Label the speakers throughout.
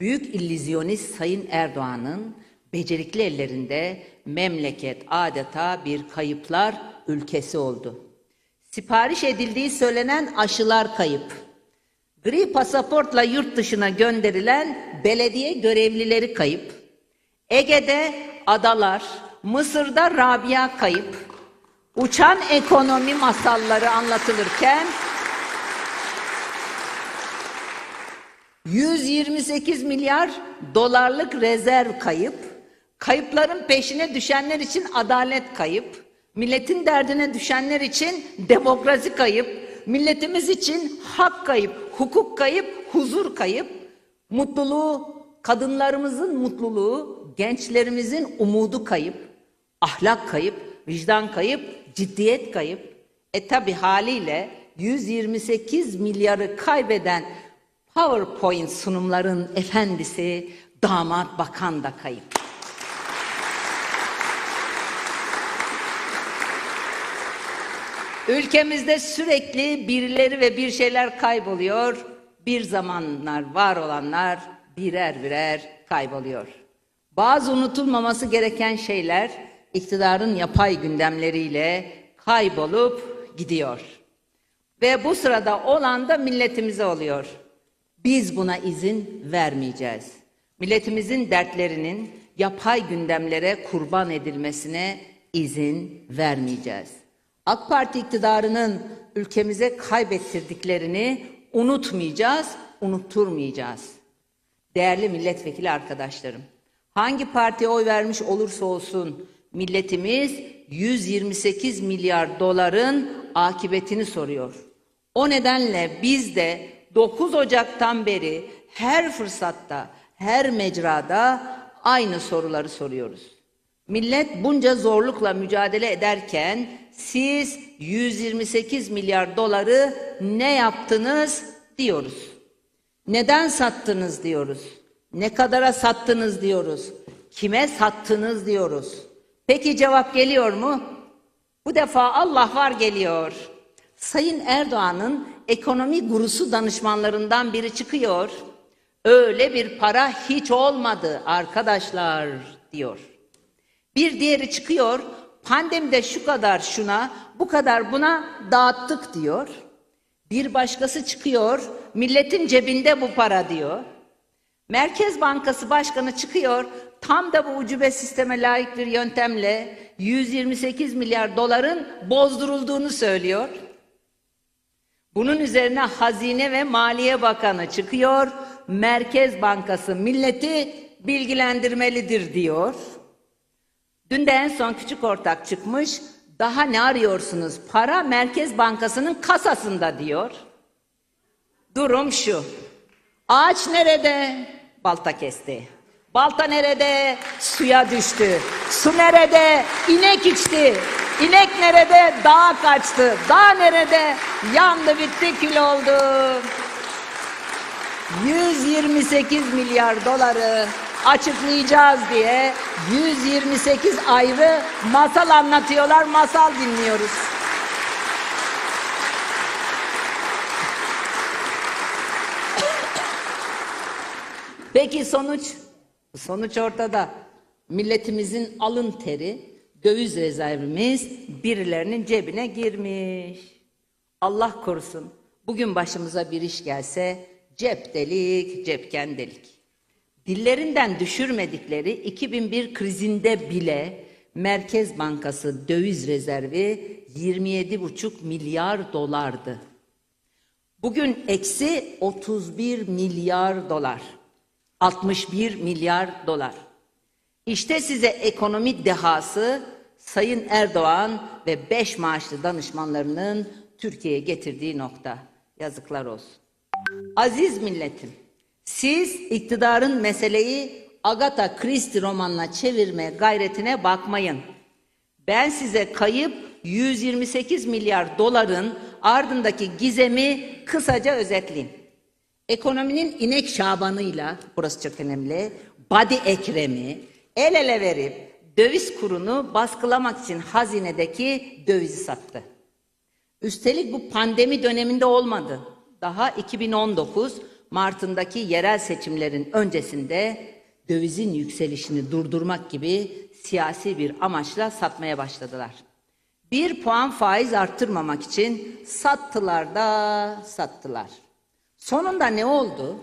Speaker 1: Büyük illüzyonist Sayın Erdoğan'ın becerikli ellerinde memleket adeta bir kayıplar ülkesi oldu. Sipariş edildiği söylenen aşılar kayıp. Gri pasaportla yurt dışına gönderilen belediye görevlileri kayıp. Ege'de adalar, Mısır'da Rabia kayıp. Uçan ekonomi masalları anlatılırken 128 milyar dolarlık rezerv kayıp, kayıpların peşine düşenler için adalet kayıp, milletin derdine düşenler için demokrasi kayıp, milletimiz için hak kayıp, hukuk kayıp, huzur kayıp, mutluluğu, kadınlarımızın mutluluğu, gençlerimizin umudu kayıp, ahlak kayıp, vicdan kayıp, ciddiyet kayıp. E tabi haliyle 128 milyarı kaybeden PowerPoint sunumların efendisi damat bakan da kayıp. Ülkemizde sürekli birileri ve bir şeyler kayboluyor. Bir zamanlar var olanlar birer birer kayboluyor. Bazı unutulmaması gereken şeyler iktidarın yapay gündemleriyle kaybolup gidiyor. Ve bu sırada olan da milletimize oluyor. Biz buna izin vermeyeceğiz. Milletimizin dertlerinin yapay gündemlere kurban edilmesine izin vermeyeceğiz. AK Parti iktidarının ülkemize kaybettirdiklerini unutmayacağız, unutturmayacağız. Değerli milletvekili arkadaşlarım, hangi partiye oy vermiş olursa olsun milletimiz 128 milyar doların akıbetini soruyor. O nedenle biz de 9 Ocak'tan beri her fırsatta, her mecrada aynı soruları soruyoruz. Millet bunca zorlukla mücadele ederken siz 128 milyar doları ne yaptınız diyoruz. Neden sattınız diyoruz. Ne kadara sattınız diyoruz. Kime sattınız diyoruz. Peki cevap geliyor mu? Bu defa Allah var geliyor. Sayın Erdoğan'ın ekonomi gurusu danışmanlarından biri çıkıyor. Öyle bir para hiç olmadı arkadaşlar diyor. Bir diğeri çıkıyor. Pandemide şu kadar şuna, bu kadar buna dağıttık diyor. Bir başkası çıkıyor. Milletin cebinde bu para diyor. Merkez Bankası Başkanı çıkıyor. Tam da bu ucube sisteme layık bir yöntemle 128 milyar doların bozdurulduğunu söylüyor. Bunun üzerine Hazine ve Maliye Bakanı çıkıyor. Merkez Bankası milleti bilgilendirmelidir diyor. Dün de en son küçük ortak çıkmış. Daha ne arıyorsunuz? Para Merkez Bankası'nın kasasında diyor. Durum şu. Ağaç nerede? Balta kesti. Balta nerede? Suya düştü. Su nerede? İnek içti. İnek nerede? Dağa kaçtı. Dağ nerede? Yandı bitti kül oldu. 128 milyar doları açıklayacağız diye 128 ayrı masal anlatıyorlar, masal dinliyoruz. Peki sonuç? Sonuç ortada. Milletimizin alın teri, döviz rezervimiz birilerinin cebine girmiş. Allah korusun. Bugün başımıza bir iş gelse cep delik, cepken delik. Dillerinden düşürmedikleri 2001 krizinde bile Merkez Bankası döviz rezervi 27,5 milyar dolardı. Bugün eksi 31 milyar dolar. 61 milyar dolar. İşte size ekonomi dehası Sayın Erdoğan ve beş maaşlı danışmanlarının Türkiye'ye getirdiği nokta. Yazıklar olsun. Aziz milletim, siz iktidarın meseleyi Agatha Christie romanına çevirme gayretine bakmayın. Ben size kayıp 128 milyar doların ardındaki gizemi kısaca özetleyeyim. Ekonominin inek şabanıyla, burası çok önemli, Badi Ekrem'i el ele verip döviz kurunu baskılamak için hazinedeki dövizi sattı. Üstelik bu pandemi döneminde olmadı. Daha 2019 Mart'ındaki yerel seçimlerin öncesinde dövizin yükselişini durdurmak gibi siyasi bir amaçla satmaya başladılar. Bir puan faiz arttırmamak için sattılar da sattılar. Sonunda ne oldu?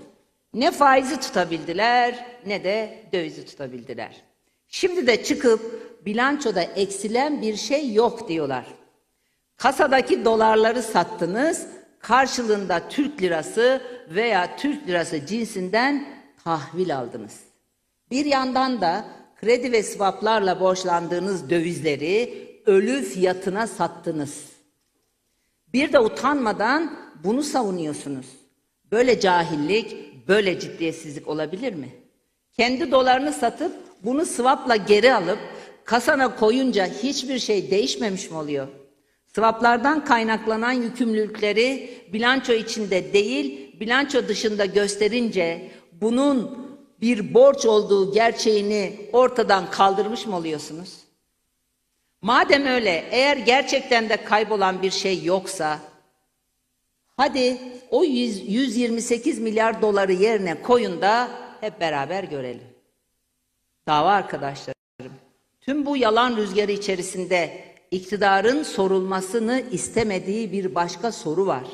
Speaker 1: Ne faizi tutabildiler ne de dövizi tutabildiler. Şimdi de çıkıp bilançoda eksilen bir şey yok diyorlar. Kasadaki dolarları sattınız, karşılığında Türk lirası veya Türk lirası cinsinden tahvil aldınız. Bir yandan da kredi ve swaplarla borçlandığınız dövizleri ölü fiyatına sattınız. Bir de utanmadan bunu savunuyorsunuz. Böyle cahillik, böyle ciddiyetsizlik olabilir mi? Kendi dolarını satıp bunu swapla geri alıp kasana koyunca hiçbir şey değişmemiş mi oluyor? Swaplardan kaynaklanan yükümlülükleri bilanço içinde değil, bilanço dışında gösterince bunun bir borç olduğu gerçeğini ortadan kaldırmış mı oluyorsunuz? Madem öyle, eğer gerçekten de kaybolan bir şey yoksa, hadi o 100 128 milyar doları yerine koyun da hep beraber görelim. Dava arkadaşlarım, tüm bu yalan rüzgarı içerisinde iktidarın sorulmasını istemediği bir başka soru var.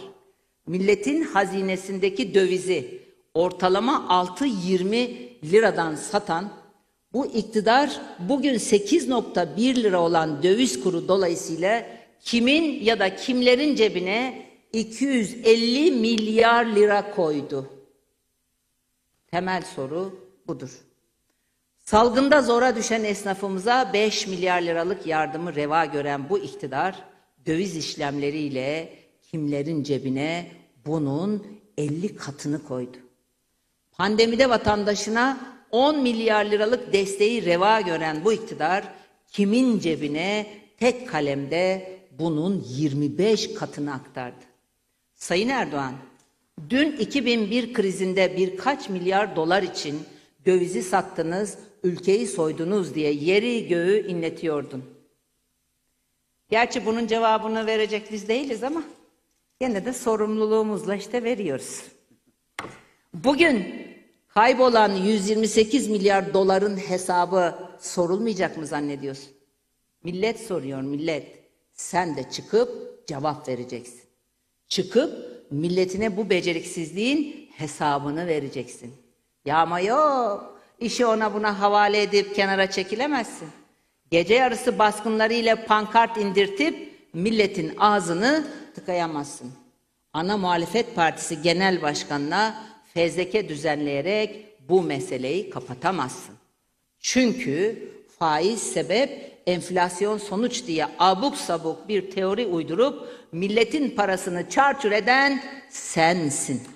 Speaker 1: Milletin hazinesindeki dövizi ortalama 6.20 liradan satan bu iktidar bugün 8.1 lira olan döviz kuru dolayısıyla kimin ya da kimlerin cebine 250 milyar lira koydu? Temel soru budur. Salgında zora düşen esnafımıza 5 milyar liralık yardımı reva gören bu iktidar döviz işlemleriyle kimlerin cebine bunun 50 katını koydu. Pandemide vatandaşına 10 milyar liralık desteği reva gören bu iktidar kimin cebine tek kalemde bunun 25 katını aktardı. Sayın Erdoğan, dün 2001 krizinde birkaç milyar dolar için dövizi sattınız, ülkeyi soydunuz diye yeri göğü inletiyordun. Gerçi bunun cevabını verecek biz değiliz ama yine de sorumluluğumuzla işte veriyoruz. Bugün kaybolan 128 milyar doların hesabı sorulmayacak mı zannediyorsun? Millet soruyor millet. Sen de çıkıp cevap vereceksin. Çıkıp milletine bu beceriksizliğin hesabını vereceksin. Yağma yok. İşi ona buna havale edip kenara çekilemezsin. Gece yarısı baskınlarıyla pankart indirtip milletin ağzını tıkayamazsın. Ana muhalefet partisi genel başkanına fezleke düzenleyerek bu meseleyi kapatamazsın. Çünkü faiz sebep, enflasyon sonuç diye abuk sabuk bir teori uydurup milletin parasını çarçur eden sensin.